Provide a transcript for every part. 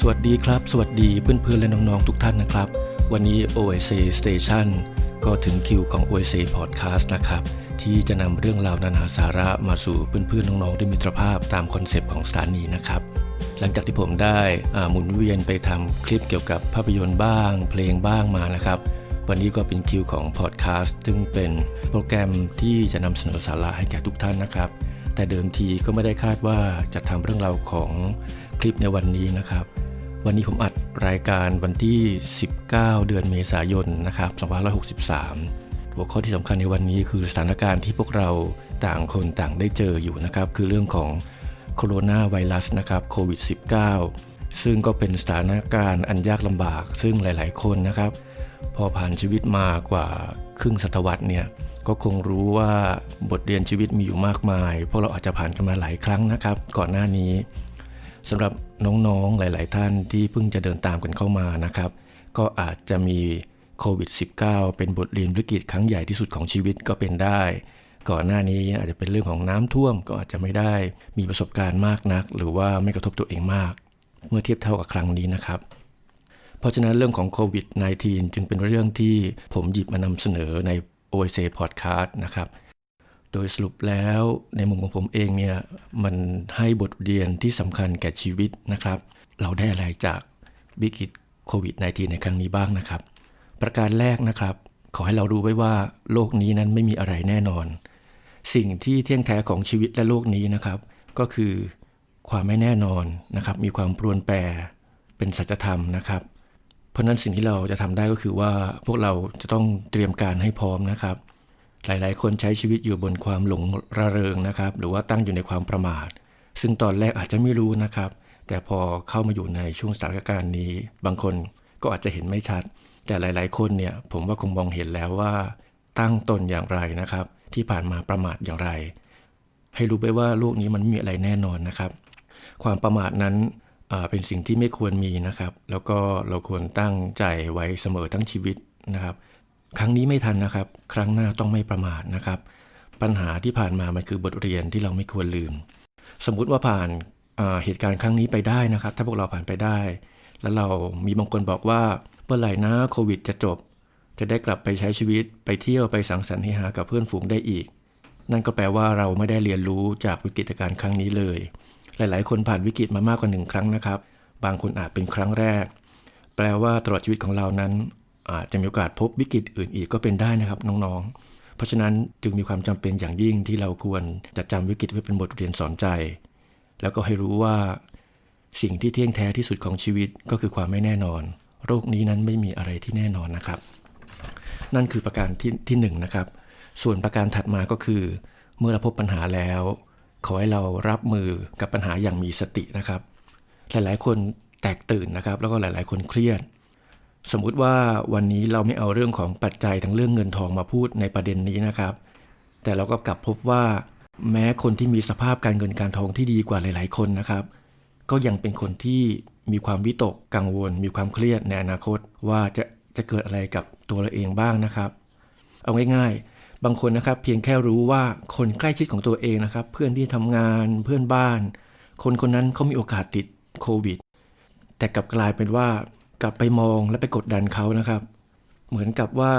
สวัสดีครับ สวัสดีเพื่อนๆและน้องๆทุกท่านนะครับ วันนี้ OSA Station ก็ถึงคิวของ OSA Podcast นะครับ ที่จะนำเรื่องราวนานาสาระมาสู่เพื่อนๆน้องๆด้มิตรภาพตามคอนเซปต์ของสถานีนะครับ หลังจากที่ผมได้หมุนเวียนไปทำคลิปเกี่ยวกับภาพยนตร์บ้าง เพลงบ้างมานะครับวันนี้ก็เป็นคิวของพอดแคสต์ซึ่งเป็นโปรแกรมที่จะนำเสนอสาระให้แก่ทุกท่านนะครับ แต่เดิมทีก็ไม่ได้คาดว่าจะทำเรื่องราวของคลิปในวันนี้นะครับ วันนี้ผมอัดรายการวันที่ 19 เดือนเมษายนนะครับ2563 หัวข้อที่สำคัญในวันนี้คือสถานการณ์ที่พวกเราต่างคนต่างได้เจออยู่นะครับ คือเรื่องของโคโรนาไวรัสนะครับโควิด -19 ซึ่งก็เป็นสถานการณ์อันยากลำบาก ซึ่งหลาย ๆ คนนะครับ พอผ่านชีวิตมากว่าครึ่งศตวรรษเนี่ยก็คงรู้ว่าบทเรียนชีวิตมีอยู่มากมาย พวกเราอาจจะผ่านกันมาหลายครั้งนะครับ ก่อนหน้านี้ สำหรับน้องๆหลาย ๆ ท่านที่เพิ่งจะเดินตามกันเข้ามานะครับ ก็อาจจะมีโควิด -19 เป็นบทเรียนวิกฤตครั้งใหญ่ที่สุดของชีวิตก็เป็นได้ ก่อนหน้านี้อาจจะเป็นเรื่องของน้ำท่วมก็อาจจะไม่ได้มีประสบการณ์มากนัก หรือว่าไม่กระทบตัวเองมาก เมื่อเทียบเท่ากับครั้งนี้นะครับเพราะฉะนั้นเรื่องของโควิด -19 จึงเป็นเรื่องที่ผมหยิบมานำเสนอใน OSA Podcast นะครับ โดยสรุปแล้วในมุมของผมเองเนี่ยมันให้บทเรียนที่สำคัญแก่ชีวิตนะครับ เราได้อะไรจากวิกฤตโควิด -19 ในครั้งนี้บ้างนะครับ ประการแรกนะครับ ขอให้เรารู้ไว้ว่าโลกนี้นั้นไม่มีอะไรแน่นอน สิ่งที่เที่ยงแท้ของชีวิตและโลกนี้นะครับ ก็คือความไม่แน่นอนนะครับ มีความปรวนแปรเป็นสัจธรรมนะครับ เพราะฉะนั้นสิ่งที่เราจะทำได้ก็คือว่าพวกเราจะต้องเตรียมการให้พร้อมนะครับ หลายๆ คนใช้ชีวิตอยู่บนความหลงระเริงนะครับ หรือว่าตั้งอยู่ในความประมาท ซึ่งตอนแรกอาจจะไม่รู้นะครับ แต่พอเข้ามาอยู่ในช่วงสถานการณ์นี้ บางคนก็อาจจะเห็นไม่ชัด แต่หลาย ๆ คนเนี่ยผมว่าคงมองเห็นแล้วว่า ตั้งตนอย่างไรนะครับ ที่ผ่านมาประมาทอย่างไร ให้รู้ไปว่าโลกนี้มันไม่มีอะไรแน่นอนนะครับ ความประมาทนั้นเป็นสิ่งที่ไม่ควรมีนะครับ แล้วก็เราควรตั้งใจไว้เสมอทั้งชีวิตนะครับ ครั้งนี้ไม่ทันนะครับ ครั้งหน้าต้องไม่ประมาทนะครับ ปัญหาที่ผ่านมามันคือบทเรียนที่เราไม่ควรลืม สมมุติว่าผ่านเหตุการณ์ครั้งนี้ไปได้นะครับ ถ้าพวกเราผ่านไปได้ แล้วเรามีบางคนบอกว่าเมื่อไหร่นะโควิดจะจบ จะได้กลับไปใช้ชีวิตไปเที่ยวไปสังสรรค์เฮฮากับเพื่อนฝูงได้อีก นั่นก็แปลว่าเราไม่ได้เรียนรู้จากวิกฤตการณ์ครั้งนี้เลย หลาย ๆ คนผ่านวิกฤตมามากกว่าหนึ่งครั้งนะครับ บางคนอาจเป็นครั้งแรก แปลว่าตลอดชีวิตของเรานั้น อาจจะมีโอกาสพบวิกฤตอื่นอีกก็เป็นได้นะครับน้องๆ เพราะฉะนั้นจึงมีความจำเป็นอย่างยิ่งที่เราควรจะจำวิกฤตไว้เป็นบทเรียนสอนใจ แล้วก็ให้รู้ว่า สิ่งที่เที่ยงแท้ที่สุดของชีวิตก็คือความไม่แน่นอน โรคนี้นั้นไม่มีอะไรที่แน่นอนนะครับ นั่นคือประการที่ที่หนึ่งนะครับ ส่วนประการถัดมาก็คือ เมื่อเราพบปัญหาแล้ว ขอให้เรารับมือกับปัญหาอย่างมีสตินะครับ หลายๆ คนแตกตื่นนะครับ แล้วก็หลาย ๆ คนเครียด สมมุติว่าวันนี้เราไม่เอาเรื่องของปัจจัยทั้งเรื่องเงินทองมาพูดในประเด็นนี้นะครับ แต่เราก็กลับพบว่า แม้คนที่มีสภาพการเงินการทองที่ดีกว่าหลาย ๆ คนนะครับ ก็ยังเป็นคนที่มีความวิตกกังวล มีความเครียดในอนาคตว่าจะจะเกิดอะไรกับตัวเราเองบ้างนะครับ เอาง่ายๆ บางคนนะครับเพียงแค่รู้ว่าคนใกล้ชิดของตัวเองนะครับ เพื่อนที่ทำงานเพื่อนบ้าน คนคนนั้นเขามีโอกาสติดโควิด แต่กลับกลายเป็นว่า กลับไปมองและไปกดดันเขานะครับ เหมือนกับว่า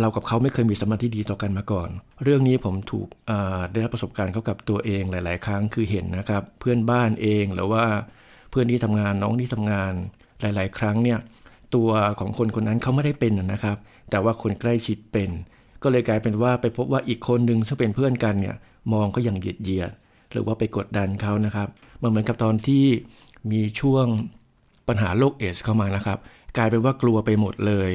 เรากับเขาไม่เคยมีสมาธิดีต่อกันมาก่อน เรื่องนี้ผมถูกได้รับประสบการณ์เข้ากับตัวเองหลาย ๆ ครั้งคือเห็นนะครับ เพื่อนบ้านเองหรือว่าเพื่อนที่ทำงานน้องที่ทำงานหลาย ๆ ครั้งเนี่ยตัวของคนคนนั้นเขาไม่ได้เป็นนะครับ แต่ว่าคนใกล้ชิดเป็น ก็เลยกลายเป็นว่าไปพบว่าอีกคนหนึ่งซึ่งเป็นเพื่อนกันเนี่ยมองก็ยังเหยียดเหยียดหรือว่าไปกดดันเขานะครับ มันเหมือนกับตอนที่มีช่วง ปัญหาโรคเอสเข้ามานะครับ กลายเป็นว่ากลัวไปหมดเลย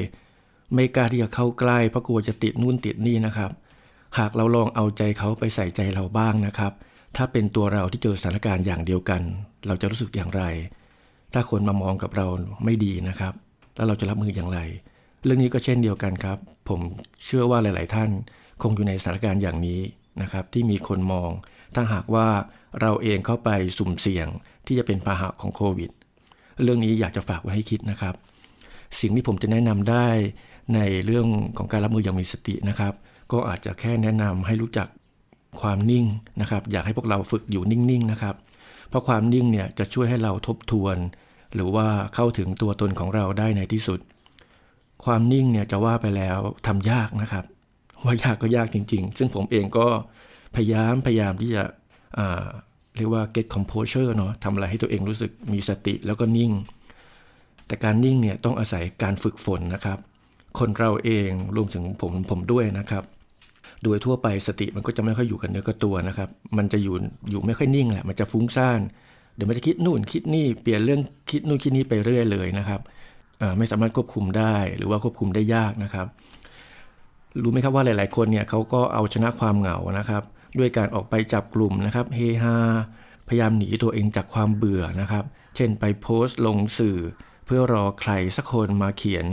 ไม่กล้าที่จะเข้าใกล้เพราะกลัวจะติดนู่นติดนี่นะครับ หากเราลองเอาใจเขาไปใส่ใจเราบ้างนะครับ ถ้าเป็นตัวเราที่เจอสถานการณ์อย่างเดียวกัน เราจะรู้สึกอย่างไร ถ้าคนมามองกับเราไม่ดีนะครับ แล้วเราจะรับมืออย่างไร เรื่องนี้ก็เช่นเดียวกันครับ ผมเชื่อว่าหลาย ๆ ท่าน คงอยู่ในสถานการณ์อย่างนี้นะครับ ที่มีคนมองถ้าหากว่าเราเองเข้าไปสุ่มเสี่ยงที่จะเป็นพาหะของโควิด เรื่องนี้อยากจะฝากไว้ให้คิดนะครับ สิ่งที่ผมจะแนะนำได้ในเรื่องของการรับมืออย่างมีสตินะครับ ก็อาจจะแค่แนะนำให้รู้จักความนิ่งนะครับ อยากให้พวกเราฝึกอยู่นิ่งๆนะครับ เพราะความนิ่งเนี่ยจะช่วยให้เราทบทวน หรือว่าเข้าถึงตัวตนของเราได้ในที่สุด ความนิ่งเนี่ยจะว่าไปแล้วทำยากนะครับ ว่ายากก็ยากจริง ๆ ซึ่งผมเองก็พยายามพยายามที่จะ เรียกว่า get composure เนาะทำอะไรให้ตัวเองรู้สึกมีสติแล้วก็นิ่ง แต่การนิ่งเนี่ยต้องอาศัยการฝึกฝนนะครับ คนเราเองรวมถึงผมผมด้วยนะครับ โดยทั่วไปสติมันก็จะไม่ค่อยอยู่กับเนื้อกับตัวนะครับ มันจะอยู่อยู่ไม่ค่อยนิ่งแหละมันจะฟุ้งซ่านเดี๋ยวมันจะคิดนู่นคิดนี่เปลี่ยนเรื่องคิดนู่นคิดนี่ไปเรื่อยเลยนะครับไม่สามารถควบคุมได้หรือว่าควบคุมได้ยากนะครับ รู้ไหมครับว่าหลาย ๆ คนเนี่ยเขาก็เอาชนะความเหงานะครับ ด้วยการออกไปจับกลุ่มนะครับเฮฮาพยายามหนีตัวเองจากความเบื่อนะครับ เช่นไปโพสต์ลงสื่อ เพื่อรอใครสักคนมาเขียน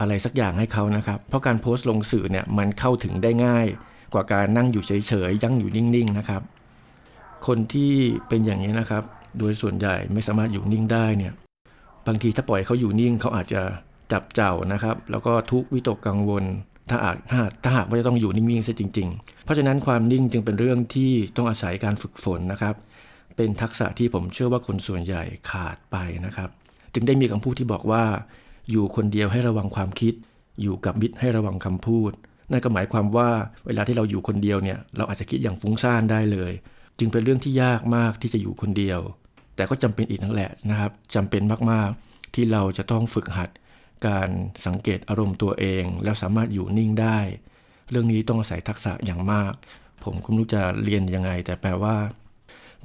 อะไรสักอย่างให้เขานะครับ เพราะการโพสต์ลงสื่อเนี่ยมันเข้าถึงได้ง่าย กว่าการนั่งอยู่เฉยๆยั่งอยู่นิ่งๆนะครับ คนที่เป็นอย่างนี้นะครับ โดยส่วนใหญ่ไม่สามารถอยู่นิ่งได้เนี่ยบางทีถ้าปล่อยเขาอยู่นิ่งเขาอาจจะจับเจ้านะครับ แล้วก็ทุกวิตกกังวล ถ้าอาจถ้าหากว่าจะต้องอยู่นิ่งๆซะจริง ๆ เพราะฉะนั้นความนิ่งจึงเป็นเรื่องที่ต้องอาศัยการฝึกฝนนะครับ เป็นทักษะที่ผมเชื่อว่าคนส่วนใหญ่ขาดไปนะครับ จึงได้มีคำพูดที่บอกว่า อยู่คนเดียวให้ระวังความคิด อยู่กับมิตรให้ระวังคำพูด นั่นก็หมายความว่าเวลาที่เราอยู่คนเดียวเนี่ยเราอาจจะคิดอย่างฟุ้งซ่านได้เลย จึงเป็นเรื่องที่ยากมากที่จะอยู่คนเดียว แต่ก็จำเป็นอีกนั่นแหละนะครับจำเป็นมากๆที่เราจะต้องฝึกหัด การสังเกตอารมณ์ตัวเอง แล้วสามารถอยู่นิ่งได้ เรื่องนี้ต้องอาศัยทักษะอย่างมาก ผมก็ไม่รู้จะเรียนยังไง แต่แปลว่า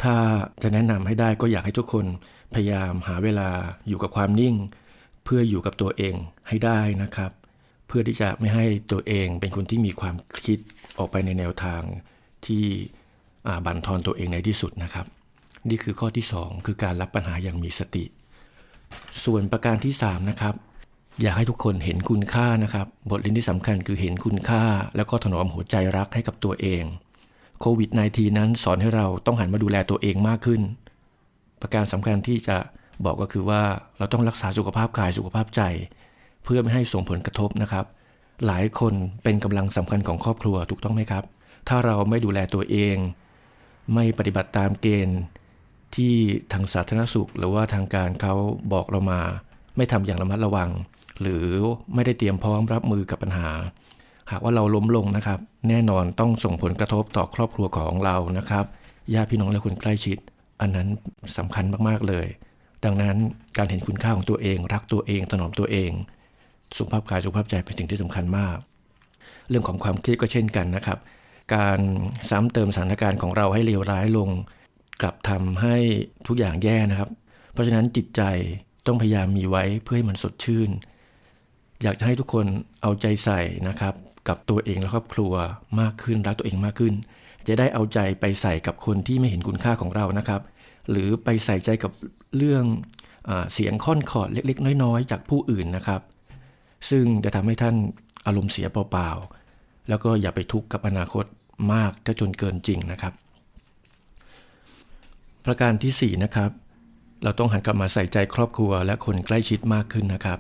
ถ้าจะแนะนำให้ได้ก็อยากให้ทุกคนพยายามหาเวลาอยู่กับความนิ่ง เพื่ออยู่กับตัวเองให้ได้นะครับ เพื่อที่จะไม่ให้ตัวเองเป็นคนที่มีความคิดออกไปในแนวทางที่บั่นทอนตัวเองในที่สุดนะครับ นี่คือข้อที่ 2 คือการรับปัญหาอย่างมีสติ ส่วนประการที่ 3 นะครับ อยากให้ทุกคนเห็นคุณค่านะครับ บทเรียนที่สำคัญคือเห็นคุณค่า แล้วก็ถนอมหัวใจรักให้กับตัวเองโควิด -19 นั้นสอนให้เราต้องหันมาดูแลตัวเองมากขึ้น ประการสำคัญที่จะบอกก็คือว่าเราต้องรักษาสุขภาพกายสุขภาพใจ เพื่อไม่ให้ส่งผลกระทบนะครับ หลายคนเป็นกำลังสำคัญของครอบครัวถูกต้องไหมครับ ถ้าเราไม่ดูแลตัวเอง ไม่ปฏิบัติตามเกณฑ์ ที่ทางสาธารณสุข หรือว่าทางการเขาบอกเรามา ไม่ทำอย่างระมัดระวัง หรือไม่ได้เตรียมพร้อมรับมือกับปัญหา หากว่าเราล้มลงนะครับ แน่นอนต้องส่งผลกระทบต่อครอบครัวของเรานะครับญาติพี่น้องและคนใกล้ชิด อันนั้นสำคัญมากๆเลย ดังนั้นการเห็นคุณค่าของตัวเอง รักตัวเองถนอมตัวเอง สุขภาพกายสุขภาพใจเป็นสิ่งที่สำคัญมาก เรื่องของความเครียดก็เช่นกันนะครับ การซ้ำเติมสถานการณ์ของเราให้เลวร้ายลง กลับทำให้ทุกอย่างแย่นะครับ เพราะฉะนั้นจิตใจต้องพยายามมีไว้เพื่อให้มันสดชื่น อยากจะให้ทุกคนเอาใจใส่นะครับ กับตัวเองและครอบครัวมากขึ้นรักตัวเองมากขึ้น จะได้เอาใจไปใส่กับคนที่ไม่เห็นคุณค่าของเรานะครับ หรือไปใส่ใจกับเรื่องอเสียงค่อนขอดเล็กๆ น้อยๆ จากผู้อื่นนะครับ ซึ่งจะทำให้ท่านอารมณ์เสียเปล่าๆแล้วก็อย่าไปทุกข์กับอนาคตมากถ้าจนเกินจริงนะครับ ประการที่4นะครับเราต้องหันกลับมาใส่ใจครอบครัวและคนใกล้ชิดมากขึ้นนะครับ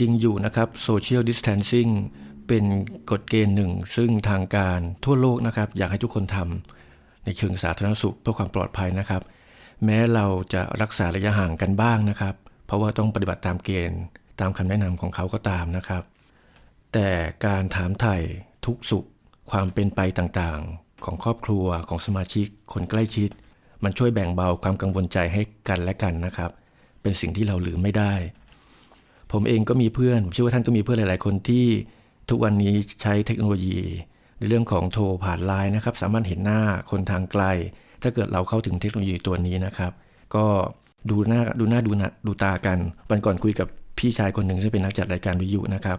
จริงอยู่นะครับ social distancing เป็นกฎเกณฑ์หนึ่ง ซึ่งทางการทั่วโลกนะครับ อยากให้ทุกคนทำในเชิงสาธารณสุขเพื่อความปลอดภัยนะครับ แม้เราจะรักษาระยะห่างกันบ้างนะครับ เพราะว่าต้องปฏิบัติตามเกณฑ์ ตามคำแนะนำของเขาก็ตามนะครับ แต่การถามไถ่ทุกสุข ความเป็นไปต่างๆ ของครอบครัวของสมาชิก คนใกล้ชิด มันช่วยแบ่งเบาความกังวลใจให้กันและกันนะครับ เป็นสิ่งที่เราลืมไม่ได้ ผมเองก็มีเพื่อนผมเชื่อว่าท่านก็มีเพื่อนหลาย ๆ คนที่ทุกวันนี้ใช้เทคโนโลยี ในเรื่องของโทรผ่านไลน์นะครับ สามารถเห็นหน้าคนทางไกล ถ้าเกิดเราเข้าถึงเทคโนโลยีตัวนี้นะครับ ก็ดูหน้าดูหน้าดูหน้าดูตากัน วันก่อนคุยกับพี่ชายคนหนึ่งซึ่งเป็นนักจัดรายการวิทยุนะครับ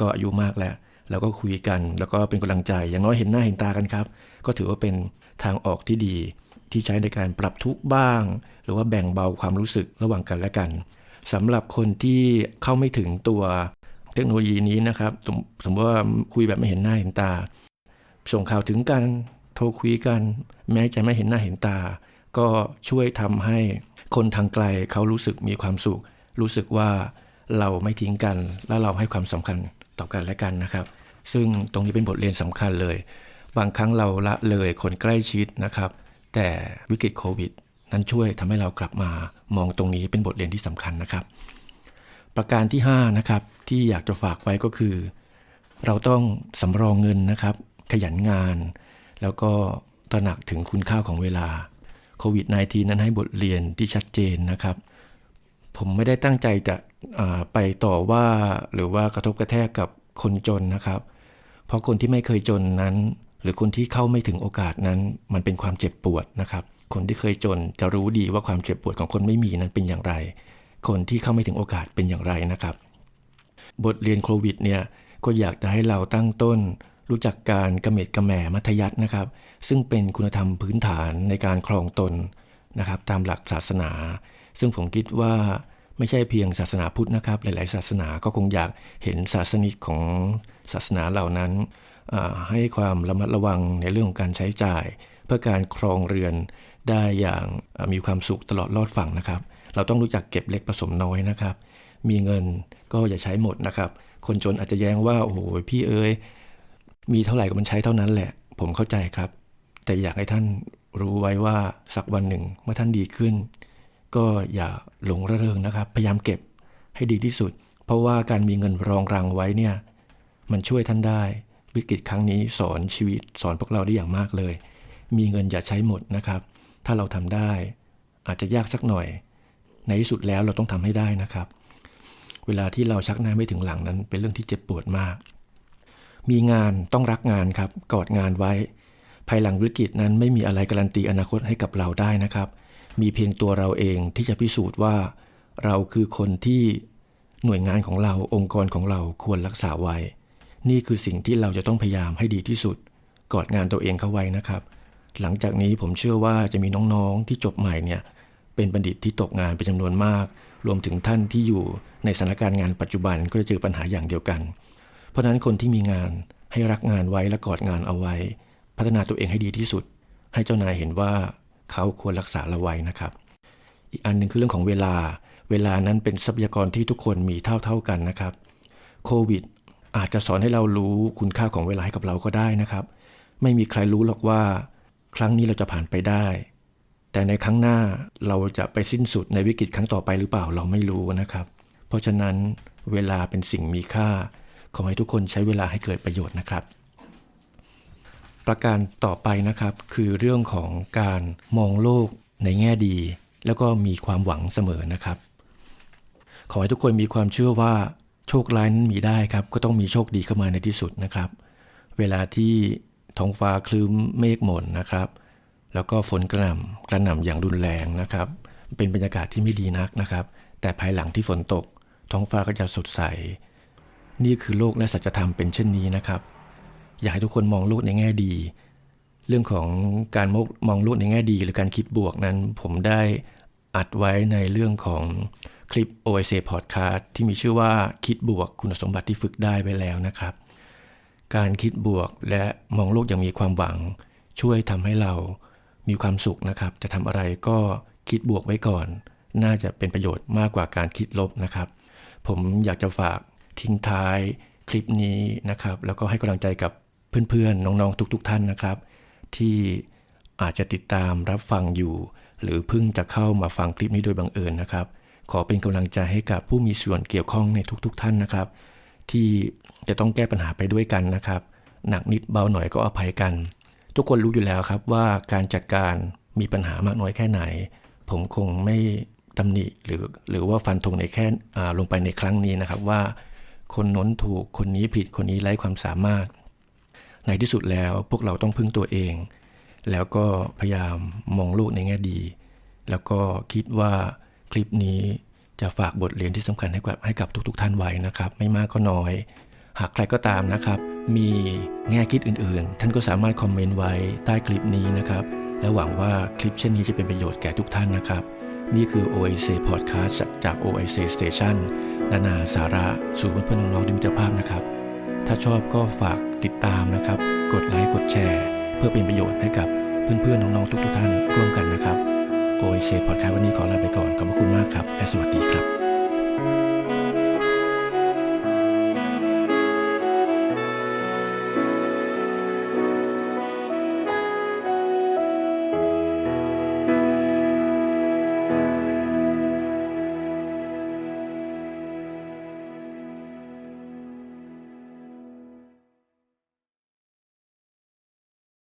ก็อายุมากแล้วแล้วก็คุยกัน แล้วก็เป็นกำลังใจ อย่างน้อยเห็นหน้าเห็นตากันครับ ก็ถือว่าเป็นทางออกที่ดี ที่ใช้ในการปรับทุกข์บ้าง หรือว่าแบ่งเบาความรู้สึกระหว่างกันและกัน สำหรับคนที่เข้าไม่ถึงตัวเทคโนโลยีนี้นะครับ สมมติว่าคุยแบบไม่เห็นหน้าเห็นตา ส่งข่าวถึงกัน โทรคุยกัน แม้จะไม่เห็นหน้าเห็นตา ก็ช่วยทำให้คนทางไกลเขารู้สึกมีความสุข รู้สึกว่าเราไม่ทิ้งกัน และเราให้ความสำคัญต่อกันและกันนะครับ ซึ่งตรงนี้เป็นบทเรียนสำคัญเลย บางครั้งเราละเลยคนใกล้ชิดนะครับ แต่วิกฤตโควิด นั้นช่วยทำให้เรากลับมามองตรงนี้เป็นบทเรียนที่สำคัญนะครับ ประการที่5นะครับที่อยากจะฝากไว้ก็คือ เราต้องสำรองเงินนะครับ ขยันงาน แล้วก็ตระหนักถึงคุณค่าของเวลาโควิด -19 นั้นให้บทเรียนที่ชัดเจนนะครับ ผมไม่ได้ตั้งใจจะไปต่อว่าหรือว่ากระทบกระแทกกับคนจนนะครับ เพราะคนที่ไม่เคยจนนั้น หรือคนที่เข้าไม่ถึงโอกาสนั้น มันเป็นความเจ็บปวดนะครับ คนที่เคยจนจะรู้ดีว่าความเจ็บปวดของคนไม่มีนั้นเป็นอย่างไร คนที่เข้าไม่ถึงโอกาสเป็นอย่างไรนะครับ บทเรียนโควิดเนี่ยก็อยากจะให้เราตั้งต้น รู้จักการกระเม็ดกระแหม่มัธยัตินะครับ ซึ่งเป็นคุณธรรมพื้นฐานในการครองตนนะครับ ตามหลักศาสนา ซึ่งผมคิดว่าไม่ใช่เพียงศาสนาพุทธนะครับ หลาย ๆ ศาสนาก็คงอยากเห็นศาสนิกของศาสนาเหล่านั้น ให้ความระมัดระวังในเรื่องของการใช้จ่าย เพื่อการครองเรือนได้อย่างมีความสุขตลอดรอดฝั่งนะครับ เราต้องรู้จักเก็บเล็กผสมน้อยนะครับ มีเงินก็อย่าใช้หมดนะครับ คนจนอาจจะแย้งว่าโอ้โหพี่เอ้ยมีเท่าไหร่ก็มันใช้เท่านั้นแหละ ผมเข้าใจครับ แต่อยากให้ท่านรู้ไว้ว่าสักวันหนึ่งเมื่อท่านดีขึ้น ก็อย่าหลงระเริงนะครับ พยายามเก็บให้ดีที่สุด เพราะว่าการมีเงินรองรังไว้เนี่ยมันช่วยท่านได้ วิกฤตครั้งนี้สอนชีวิตสอนพวกเราได้อย่างมากเลย มีเงินอย่าใช้หมดนะครับ ถ้าเราทำได้ อาจจะยากสักหน่อย ในที่สุดแล้วเราต้องทำให้ได้นะครับ เวลาที่เราชักหน้าไม่ถึงหลังนั้น เป็นเรื่องที่เจ็บปวดมาก มีงานต้องรักงานครับ กอดงานไว้ ภายหลังวิกฤตนั้นไม่มีอะไรการันตีอนาคตให้กับเราได้นะครับ มีเพียงตัวเราเองที่จะพิสูจน์ว่า เราคือคนที่หน่วยงานของเราองค์กรของเราควรรักษาไว้ นี่คือสิ่งที่เราจะต้องพยายามให้ดีที่สุด กอดงานตัวเองเข้าไว้นะครับ หลังจากนี้ผมเชื่อว่าจะมีน้องๆที่จบใหม่เนี่ยเป็นบัณฑิตที่ตกงานเป็นจำนวนมาก รวมถึงท่านที่อยู่ในสถานการณ์งานปัจจุบันก็จะเจอปัญหาอย่างเดียวกัน เพราะนั้นคนที่มีงานให้รักงานไว้และกอดงานเอาไว้ พัฒนาตัวเองให้ดีที่สุด ให้เจ้านายเห็นว่าเขาควรรักษาเราไว้นะครับ อีกอันหนึ่งคือเรื่องของเวลา เวลานั้นเป็นทรัพยากรที่ทุกคนมีเท่าๆกันนะครับ โควิด อาจจะสอนให้เรารู้คุณค่าของเวลาให้กับเราก็ได้นะครับ ไม่มีใครรู้หรอกว่า ครั้งนี้เราจะผ่านไปได้ แต่ในครั้งหน้าเราจะไปสิ้นสุดในวิกฤตครั้งต่อไปหรือเปล่าเราไม่รู้นะครับ เพราะฉะนั้นเวลาเป็นสิ่งมีค่า ขอให้ทุกคนใช้เวลาให้เกิดประโยชน์นะครับ ประการต่อไปนะครับคือเรื่องของการมองโลกในแง่ดี แล้วก็มีความหวังเสมอนะครับ ขอให้ทุกคนมีความเชื่อว่า ชคร้ายนั้นมีได้ครับ ก็ต้องมีโชคดีเข้ามาในที่สุดนะครับ เวลาที่ท้องฟ้าคลึ้มเมฆหม่นนะครับ แล้วก็ฝนกระหน่ำกระหน่ำอย่างรุนแรงนะครับ เป็นบรรยากาศที่ไม่ดีนักนะครับ แต่ภายหลังที่ฝนตก ท้องฟ้าก็จะสดใส นี่คือโลกและสัจธรรมเป็นเช่นนี้นะครับ อยากให้ทุกคนมองโลกในแง่ดี เรื่องของการมองโลกในแง่ดี หรือการคิดบวกนั้น ผมได้อัดไว้ในเรื่องของ คลิป o i c Podcast ที่มีชื่อว่าคิดบวกคุณสมบัติที่ฝึกได้ไปแล้วนะครับ การคิดบวกและมองโลกอย่างมีความหวัง ช่วยทำให้เรามีความสุขนะครับ จะทำอะไรก็คิดบวกไว้ก่อน น่าจะเป็นประโยชน์มากกว่าการคิดลบนะครับ ผมอยากจะฝากทิ้งท้ายคลิปนี้นะครับ แล้วก็ให้กำลังใจกับเพื่อนๆ น้องๆ ทุกๆท่านนะครับ ที่อาจจะติดตามรับฟังอยู่ หรือเพิ่งจะเข้ามาฟังคลิปนี้โดยบังเอิญนะครับ ขอเป็นกำลังใจให้กับผู้มีส่วนเกี่ยวข้องในทุกๆท่านนะครับ ที่จะต้องแก้ปัญหาไปด้วยกันนะครับ หนักนิดเบาหน่อยก็อภัยกัน ทุกคนรู้อยู่แล้วครับว่าการจัดการมีปัญหามากน้อยแค่ไหน ผมคงไม่ตำหนิหรือหรือว่าฟันธงในแค่ลงไปในครั้งนี้นะครับว่า คนน้นถูกคนนี้ผิดคนนี้ไร้ความสามารถ ในที่สุดแล้วพวกเราต้องพึ่งตัวเอง แล้วก็พยายามมองโลกในแง่ดี แล้วก็คิดว่า คลิปนี้จะฝากบทเรียนที่สำคัญให้กับให้กับทุก ๆ ท่านไว้นะครับ ไม่มากก็น้อย หากใครก็ตามนะครับ มีแง่คิดอื่น ๆ ท่านก็สามารถคอมเมนต์ไว้ใต้คลิปนี้นะครับ และหวังว่าคลิปเช่นนี้จะเป็นประโยชน์แก่ทุกท่านนะครับ นี่คือ OIC Podcast จากจาก OIC Station นานาสาระสู่เพื่อนๆน้องๆดิมิตรภาพนะครับ ถ้าชอบก็ฝากติดตามนะครับ กดไลค์กดแชร์ เพื่อเป็นประโยชน์ให้กับเพื่อนๆน้องๆทุกๆท่านร่วมกันนะครับ OIC Podcast วันนี้ขอลาไปก่อน ขอบพระคุณมากครับ และสวัสดีครับ